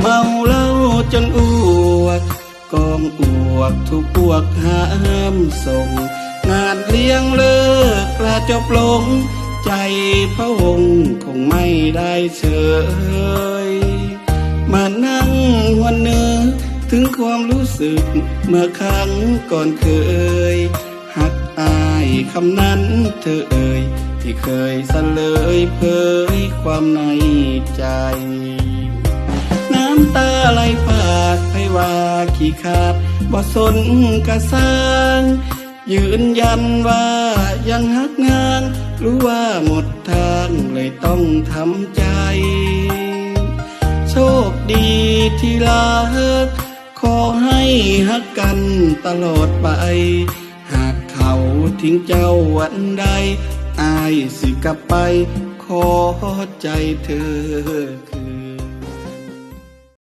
เมาเหล้าจนอ้วกกองอ้วกทุกพวกห้ามส่ง งานเลี้ยงเลิกกระจบลง ใจพระองค์คงไม่ได้เฉย มานั่งหวันเนื้อถึงความรู้สึกเมื่อครั้งก่อนเคย หักอายคำนั้นเธอเอ่ยที่เคยสะเลยเผยความในใจาไหลพากให้ว่าขี้ขาดบ่สนกระสร้าง ยืนยันว่ายังหักงาน รู้ว่าหมดทางเลยต้องทำใจ โชคดีที่รักขอให้หักกันตลอดไป หากเขาทิ้งเจ้าวันใด อายสิกลับไป ขอใจเธอคือ